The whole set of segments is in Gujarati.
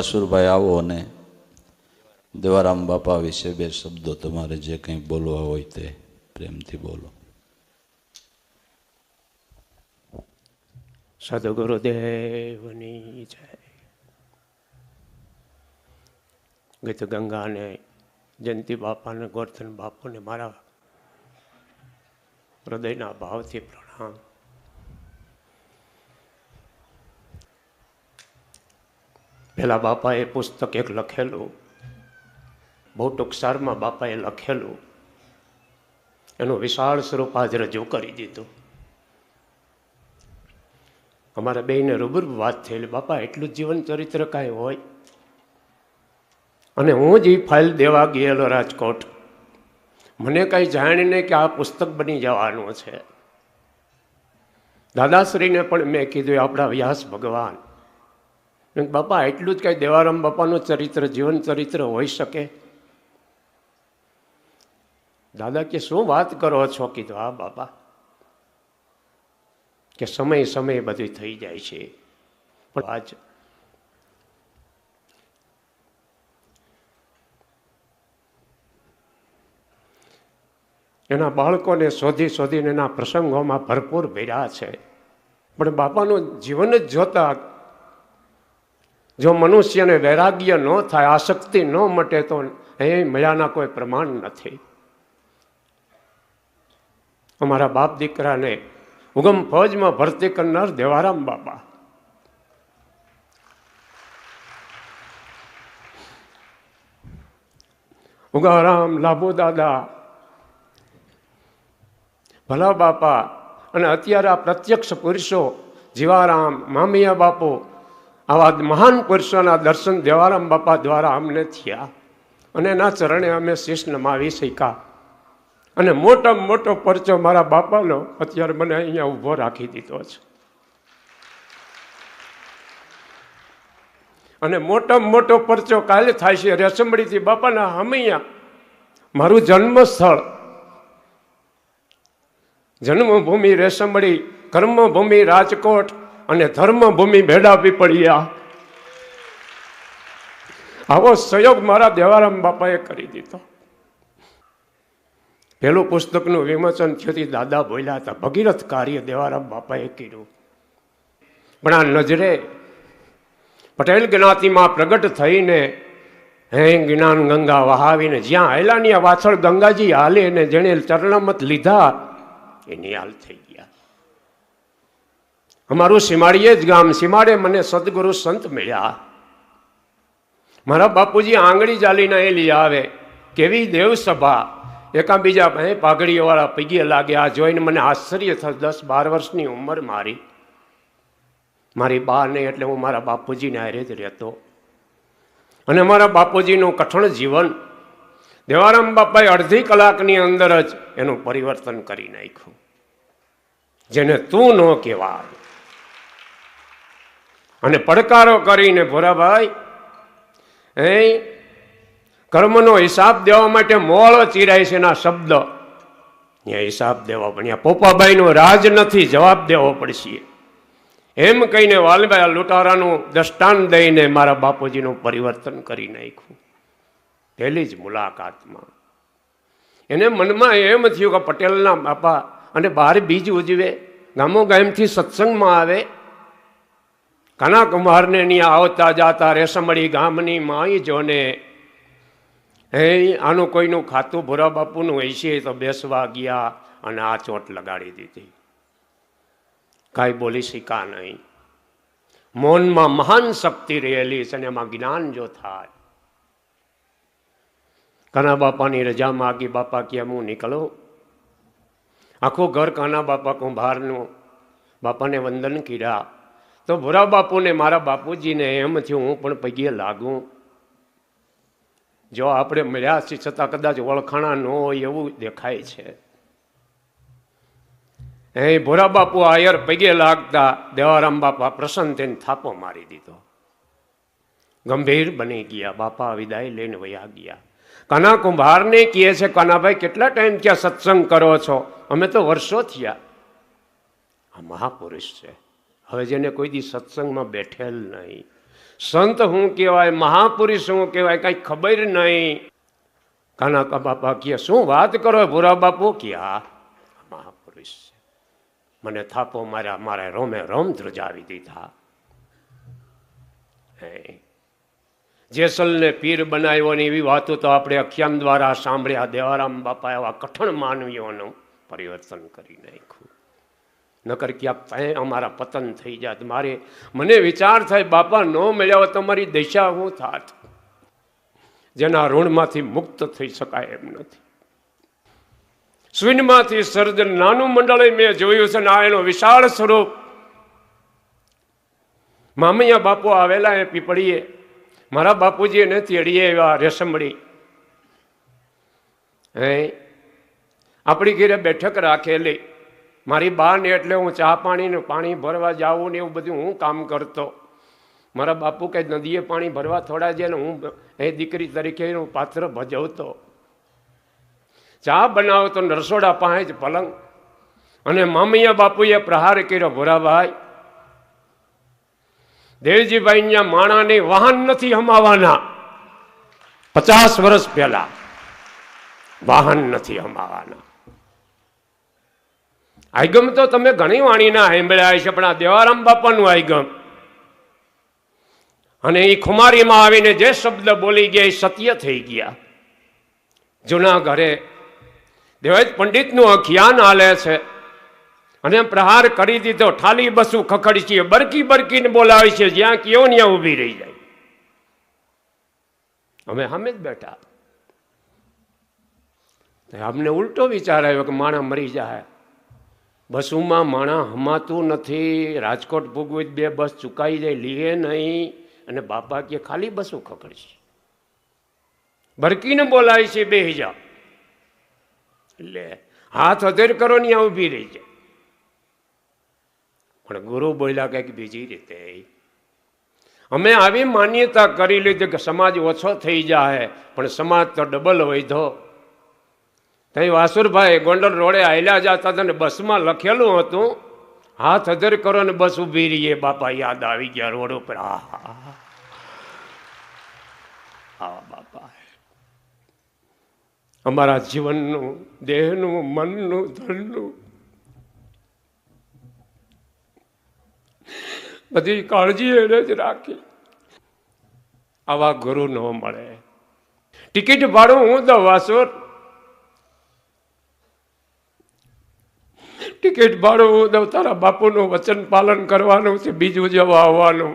વાસુરભાઈ, આવો અને દેવારામ બાપા વિશે બે શબ્દો તમારે જે કંઈ બોલવા હોય તે પ્રેમથી બોલો. સદગુરુદેવની જય. ગીત જયંતિ બાપાને ગોરધન બાપુને મારા હૃદયના ભાવથી પ્રણામ. પેલા બાપાએ પુસ્તક એક લખેલું. બહુ ટૂંકસારમાં બાપાએ લખેલું. એનું વિશાળ સ્વરૂપ આજ રજૂ કરી દીધું. અમારા બેને રૂબરૂ વાત થયેલી, બાપા, એટલું જીવન ચરિત્ર કાંઈ હોય? અને હું જ એ ફાઇલ દેવા ગયેલો રાજકોટ. મને કાંઈ જાણીને કે આ પુસ્તક બની જવાનું છે. દાદાશ્રીને પણ મેં કીધું આપણા વ્યાસ ભગવાન. બાપા, એટલું જ કાંઈ દેવારામ બાપાનું ચરિત્ર, જીવન ચરિત્ર હોઈ શકે? દાદા કે, શું વાત કરો છો? કીધું, હા, બાપા. કે સમય સમય બધું થઈ જાય છે. પણ આજ એના બાળકોને શોધી શોધીને એના પ્રસંગોમાં ભરપૂર ભર્યા છે. પણ બાપાનું જીવન જ જોતા જો મનુષ્યને વૈરાગ્ય ન થાય, આસક્તિ ન મટે તો એ મજાના કોઈ પ્રમાણ નથી. અમારા બાપ દીકરાને ઉગમ ફોજમાં ભરતી કરનાર દેવારામ બાપા. ઉગારામ લાભો દાદા ભલા બાપા અને અત્યારે આ પ્રત્યક્ષ પુરુષો જીવારામ, મામિયા બાપુ આવા મહાન પુરુષોના દર્શન દેવારામ બાપા દ્વારા અમને થયા. અને એના ચરણે અમે શીશ નમાવી શીખ્યા. અને મોટામાં મોટો પરચો મારા બાપાનો અત્યારે મને અહીંયા ઊભો રાખી દીધો છે. અને મોટામાં મોટો પરચો કાલે થાય છે. રેસમડીથી બાપાના હમૈયા. મારું જન્મ સ્થળ જન્મભૂમિ રેસમડી કર્મભૂમિ રાજકોટ. અને ધર્મભૂમિ ભેડા પીપળિયા આવો સહયોગ મારા દેવારામ બાપાએ કરી દીધો. પેલું પુસ્તકનું વિમોચન થયું દાદા બોલ્યા હતા, ભગીરથ કાર્ય દેવારામ બાપાએ કર્યું. પણ આ નજરે પટેલ જ્ઞાતિમાં પ્રગટ થઈને હે જ્ઞાન ગંગા વહાવીને જ્યાં આયલાની વાછળ ગંગાજી હાલે ને જેણે ચરણમત લીધા, એની હાલ થઈ અમારું સીમાડીએ જ ગામ, સીમાડે મને સદગુરુ સંત મળ્યા. મારા બાપુજી આંગળી ચાલીને એ લઈ આવે. કેવી દેવ સભા એકાબીજા ભાઈ પાઘડીઓવાળા પૈગે લાગે, આ જોઈને મને આશ્ચર્ય થયું, દસ બાર વર્ષની ઉંમર મારી. મારી બા નહીં એટલે હું મારા બાપુજીને હારે જ રહેતો. અને મારા બાપુજીનું કઠણ જીવન, દેવારામ બાપાએ અડધી કલાકની અંદર જ એનું પરિવર્તન કરી નાખ્યું. જેને તું ન કહેવાય. અને પડકારો કરીને ભોરાભાઈ એ કર્મનો હિસાબ દેવા માટે મોળો ચીરાય છે એના શબ્દ. ત્યાં હિસાબ દેવા, પણ ત્યાં પોપાભાઈનો રાજ નથી, જવાબ દેવો પડશે. એમ કહીને વાલભાઈ આ લૂંટારાનું દ્રષ્ટાંત દઈને મારા બાપુજીનું પરિવર્તન કરી નાખ્યું. પહેલી જ મુલાકાતમાં. એને મનમાં એમ થયું કે પટેલના બાપા અને બહાર બીજ ઉજવે, ગામો ગામથી સત્સંગમાં આવે કાના કુમારને ત્યાં આવતા જાતા રેશમડી ગામની માઈ જોને, હે, આનું કોઈનું ખાતું ભૂરા બાપુનું હશે તો બેસવા ગયા અને આ ચોટ લગાડી દીધી. કાંઈ બોલી શીખા નહીં. મૌનમાં મહાન શક્તિ રહેલી છે અને એમાં જ્ઞાન જો થાય. કાના બાપાની રજા માગી બાપા કે હું નીકળો? આખું ઘર કાના બાપા કુંભારનું બાપાને વંદન કર્યા તો ભોરા બાપુને મારા બાપુજીને એમ થયું, હું પણ પૈકી લાગું. જો આપણે મળ્યા છીએ છતાં કદાચ ઓળખાણા ન હોય એવું દેખાય છે. એ ભોરા બાપુ આયર પગે લાગતા દેવારામ બાપા પ્રસન્ન થઈને થાપો મારી દીધો. ગંભીર બની ગયા, બાપા વિદાય લઈને વયા ગયા. કાના કુંભારને કહે છે કાનાભાઈ કેટલા ટાઈમ ક્યાં સત્સંગ કરો છો? અમે તો વર્ષો થયા. આ મહાપુરુષ છે. હવે જેને કોઈ દી સત્સંગમાં બેઠેલ નહીં. સંત શું કહેવાય, મહાપુરુષ શું કહેવાય, કાંઈ ખબર નહીં. કાના બાપા કહે શું વાત કરો ભૂરા બાપુ? કે આ મહાપુરુષ છે. મને થાપો મારા, મારે રોમે રોમ ધ્રુજાવી દીધા. હે. જેસલને પીર બનાવ્યો ને એવી વાતો તો આપણે અખ્યાન દ્વારા સાંભળ્યા, દેવારામ બાપા એવા કઠણ માનવીઓનું પરિવર્તન કરી નાખ્યું. નકર ક્યાં તય અમારા પતન થઈ જાત. મારે મને વિચાર થાય, બાપા, ન મળ્યા હોત તો મારી દશા હું થાત. જેના ઋણમાંથી મુક્ત થઈ શકાય એમ નથી. સ્વિનમાંથી સર્જન નાનું મંડળ મેં જોયું છે ને આ એનો વિશાળ સ્વરૂપ. મામૈયા બાપુ આવેલા એ પીપળીએ. મારા બાપુજી એને તેડીએ એવા રેશમડી. હે? આપણી ઘેરે બેઠક રાખેલી. મારી બાને એટલે હું ચા પાણીને પાણી ભરવા જાઉં ને એવું બધું હું કામ કરતો. મારા બાપુ કે નદીએ પાણી ભરવા થોડા જાય ને હું એ દીકરી તરીકે હું પાત્ર ભજવતો. ચા બનાવતો રસોડા પાસે જ પલંગ. અને મામીએ બાપુએ પ્રહાર કર્યો, ભોરાભાઈ, દેવજીભાઈ અહીંયા માણાને વાહન નથી હમાવાના. પચાસ વર્ષ પહેલા વાહન નથી હમાવાના. આઈગમ તો તમે ઘણી વાણીના સાંભળ્યા છે, પણ આ દેવારામ બાપાનું આઈગમ. અને એ ખુમારીમાં આવીને જે શબ્દ બોલી ગયા એ સત્ય થઈ ગયા. જૂના ઘરે દેવાજ પંડિતનું અખ્યાન હાલે છે. અને પ્રહાર કરી દીધો, ઠાલી બસું ખખડી છે બરકી બરકીને બોલાવે છે, જ્યાં કયો ત્યાં ઊભી રહી જાય. અમે સામે જ બેઠા. અમને ઉલટો વિચાર આવ્યો કે માણા મરી જાય. બસુમાં માણા હમાતું નથી, રાજકોટ ભૂગવી બે બસ ચુકાઈ જાય, લીએ નહીં. અને બાપા કે, ખાલી બસો ખકડશે ભરકીને બોલાય છે બે જા એટલે હાથ અધેર કરો ને ત્યાં ઊભી રહી જાય. પણ ગુરુ બોલ્યા કંઈક બીજી રીતે. અમે આવી માન્યતા કરી લીધી કે, સમાજ ઓછો થઈ જાય, પણ સમાજ તો ડબલ વધો. તઈ વાસુરભાઈ ગોંડલ રોડે આયલા જતા હતા ને બસમાં લખેલું હતું? હાથ હજર કરો ને બસ ઊભી રહીએ બાપા, યાદ આવી ગયા રોડ ઉપર. આવા બાપા. અમારા જીવનનું, દેહનું, મનનું, ધનનું. બધી કાળજી એને જ રાખી. આવા ગુરુ ન મળે. ટિકિટ ભાડું હું દઉં, વાસુર? ટિકિટ ભાડું હું દઉં તારા બાપુનું વચન પાલન કરવાનું છે, બીજું જવા આવવાનું.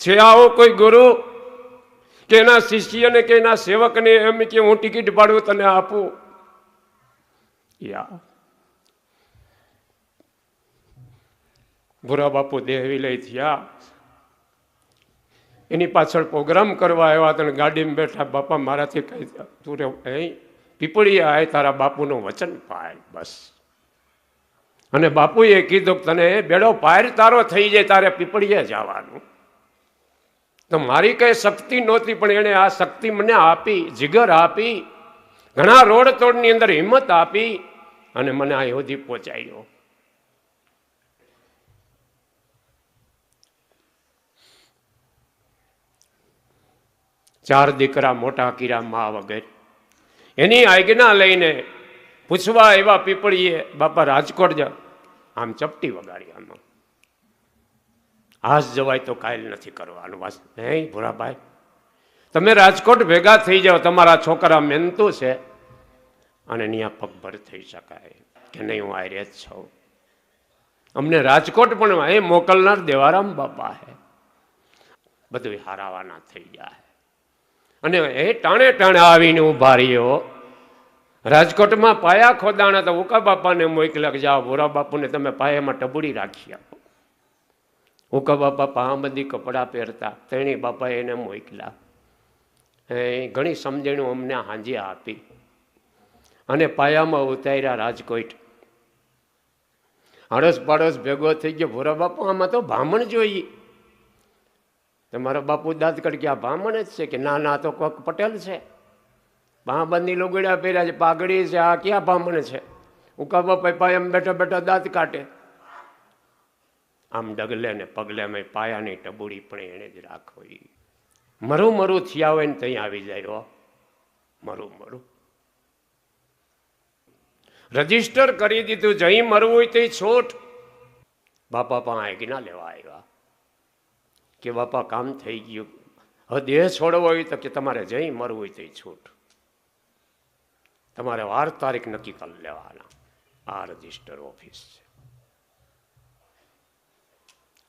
છે આવો કોઈ ગુરુ કે એના શિષ્યને કે એના સેવકને એમ કે હું ટિકિટ ભાડું તને આપું? યા ભૂરા બાપુ દેહ લઈ થયા. એની પાછળ પ્રોગ્રામ કરવા આવ્યા તને ગાડીમાં બેઠા બાપા મારાથી કહી તું રે એ પીપળી આય તારા બાપુનું વચન પાય, બસ. અને બાપુએ કીધું કે તને બેડો પાયર તારો થઈ જાય, તારે પીપળીએ જવાનું. તો મારી કઈ શક્તિ નહોતી, પણ એણે આ શક્તિ મને આપી, જીગર આપી, ઘણા રોડ તોડની અંદર હિંમત આપી અને મને આ સુધી પહોંચાડ્યો. ચાર દીકરા મોટા કીરા મા વગર એની આજ્ઞા લઈને પૂછવા એવા પીપળીએ, બાપા, રાજકોટ જા. આમ ચપટી વગાડી આમાં. આજ જવાય તો કાયલ નથી કરવાનું. વાસ નહીં ભૂરાભાઈ તમે રાજકોટ ભેગા થઈ જાઓ. તમારા છોકરા મહેનતું છે અને ત્યાં પગભર થઈ શકાય. કે નહીં, હું આ જ છું. અમને રાજકોટ પણ એ મોકલનાર દેવારામ બાપા હે. બધું હારાવાના થઈ જાય અને એ ટાણે ટાણે આવીને ઊભા રહ્યો. રાજકોટમાં પાયા ખોદાણા તો ઉકા બાપાને મોકલા કે જાઓ, ભોરા બાપુને તમે પાયામાં ટબુડી રાખી આપો. ઉકા બાપા પાહાબંધી કપડાં પહેરતા, તેણી બાપાએ એને મોકલા એ ઘણી સમજણું અમને હાંજે આપી. અને પાયામાં ઉતાર્યા રાજકોટ. આડોશ પાડોશ ભેગો થઈ ગયો, ભોરા બાપુ, આમાં તો બ્રાહ્મણ જોઈએ. તમારા બાપુ દાંતકડ કે આ બ્રાહ્મણ જ છે કે ના ના, તો કોક પટેલ છે. બાંબંધી લોગડ્યા પહેર્યા છે, પાઘડી છે, આ ક્યાં બ્રાહ્મણ છે? ઉકા બાપા એમ બેઠા બેઠા દાંત કાઢે. આમ ડગલે ને પગલે મેં પાયાની ટબુડી પણ એણે જ રાખવી મરું મરું થયા હોય ને ત્યાં આવી જાય મરું મરું. રજિસ્ટર કરી દીધું, જઈ મરવું હોય તે છોટ. બાપા પણ આજ્ઞા લેવા આવ્યા. કે બાપા, કામ થઈ ગયું. હવે દેહ છોડવો હોય તો કે તમારે જઈ મરવું હોય તો છૂટ. તમારે વાર તારીખ નક્કી કરી લેવાના. આ રજિસ્ટર ઓફિસ છે.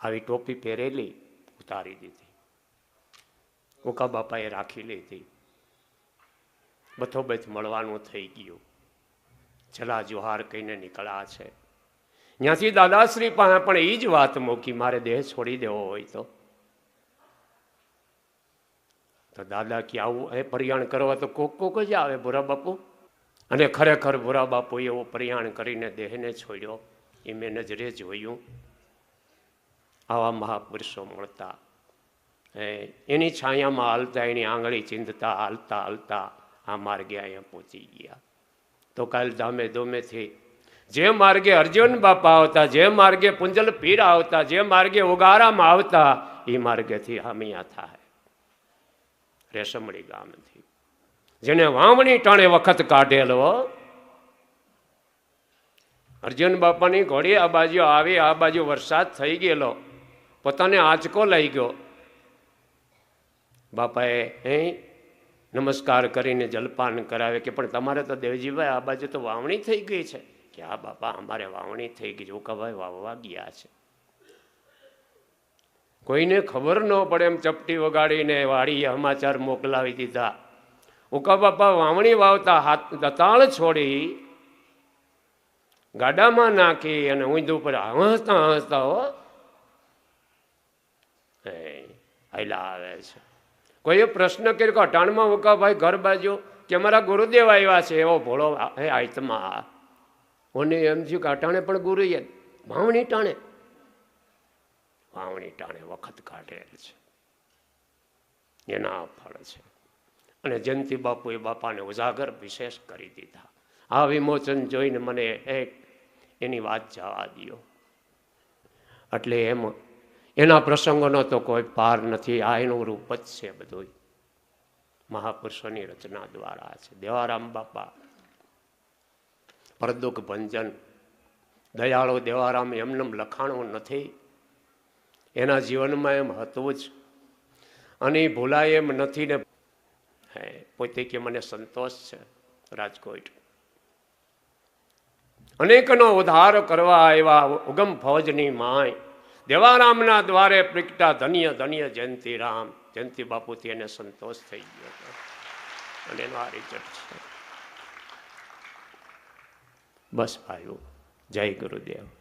આવી ટોપી પહેરેલી, ઉતારી દીધી. ઉકા બાપાએ રાખી લીધી. બથોબથ મળવાનું થઈ ગયું. છેલ્લા જુહાર કહીને નીકળ્યા છે. ત્યાંથી દાદાશ્રી પાસે પણ એ જ વાત મૂકી, મારે દેહ છોડી દેવો હોય તો. તો દાદા કે આવું એ પરિયાણ કરવા તો કોક કોક જ આવે ભૂરા બાપુ. અને ખરેખર ભૂરા બાપુ એવો પરિયાણ કરીને દેહને છોડ્યો, એ મેં નજરે જોયું. આવા મહાપુરુષો મળતા. એની છાયામાં હાલતા, એની આંગળી ચીંધતા, હાલતા હાલતા આ માર્ગે અહીંયા પહોંચી ગયા. તો કાલ ધામે ધોમેથી જે માર્ગે અર્જુન બાપા આવતા, જે માર્ગે પુંજલ પીર આવતા, જે માર્ગે ઉગારામાં આવતા, એ માર્ગેથી હમિયા થાય. રેશમડી ગામથી. જેને વાવણી ટાણે વખત કાઢેલો. અર્જુન બાપાની ઘોડી આ બાજુ આવી, આ બાજુ વરસાદ થઈ ગયેલો. પોતાને આંચકો લઈ ગયો. બાપાએ હે નમસ્કાર કરીને જલપાન કરાવે કે, પણ તમારે તો દેવજીભાઈ, આ બાજુ તો વાવણી થઈ ગઈ છે. કે આ બાપા, અમારે વાવણી થઈ ગઈ જોકાભાઈ વાવવા ગયા છે. કોઈને ખબર ન પડે એમ ચપટી વગાડીને વાડીએ સમાચાર મોકલાવી દીધા. ઉકા બાપા વાવણી વાવતા હાથ દતાળ છોડી ગાડામાં નાખી અને ઊંધું પર હસતા હસતા હો આયલા આવે છે. કોઈએ પ્રશ્ન કર્યો કે અટાણમાં ઉકાભાઈ ઘર બાજુ કે અમારા ગુરુદેવ આવ્યા છે? એવો ભોળો હે આયતમાં. મને એમ થયું કે અટાણે પણ ગુરુ વાવણી ટાણે. વાવણી ટાણે વખત કાઢેલ છે. એના ફળ છે. અને જયંતિ બાપુએ બાપાને ઉજાગર વિશેષ કરી દીધા. આ વિમોચન જોઈને મને એક એની વાત જવા દો એટલે એમ એના પ્રસંગોનો તો કોઈ પાર નથી, આ એનું રૂપ જ છે બધું મહાપુરુષોની રચના દ્વારા છે. દેવારામ બાપા, પરદુખ ભંજન, દયાળો દેવારામ એમને લખાણું નથી. એના જીવનમાં એમ હતું જ. અને એ ભૂલાય એમ નથી ને હે, પોતે કે મને સંતોષ છે, રાજકોટ. અનેકનો ઉદ્ધાર કરવા એવા ઉગમ ફૌજની માય. દેવારામના દ્વારે પ્રગટા ધન્ય ધન્ય જયંતિ રામ જયંતિ બાપુથી એને સંતોષ થઈ ગયો અને એનો આ રિઝલ્ટ છે. બસ ભાઈઓ, જય ગુરુદેવ.